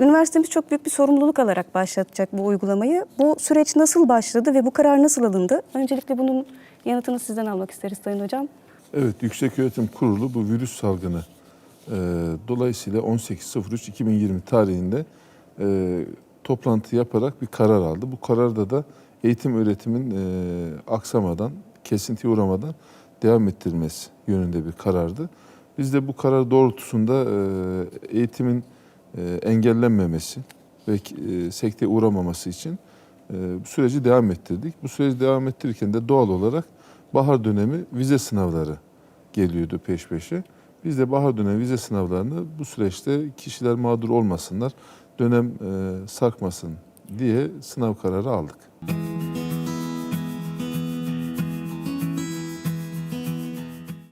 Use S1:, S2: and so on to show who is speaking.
S1: Üniversitemiz çok büyük bir sorumluluk alarak başlatacak bu uygulamayı. Bu süreç nasıl başladı ve bu karar nasıl alındı? Öncelikle bunun yanıtını sizden almak isteriz Sayın Hocam.
S2: Evet, Yükseköğretim Kurulu bu virüs salgını e, dolayısıyla 18.03.2020 tarihinde e, toplantı yaparak bir karar aldı. Bu kararda da eğitim öğretimin e, aksamadan, kesintiye uğramadan devam ettirilmesi yönünde bir karardı. Biz de bu karar doğrultusunda e, eğitimin engellenmemesi ve e, sekteye uğramaması için e, süreci devam ettirdik. Bu süreci devam ettirirken de doğal olarak bahar dönemi vize sınavları geliyordu peş peşe. Biz de bahar dönemi vize sınavlarını bu süreçte kişiler mağdur olmasınlar, dönem e, sarkmasın diye sınav kararı aldık.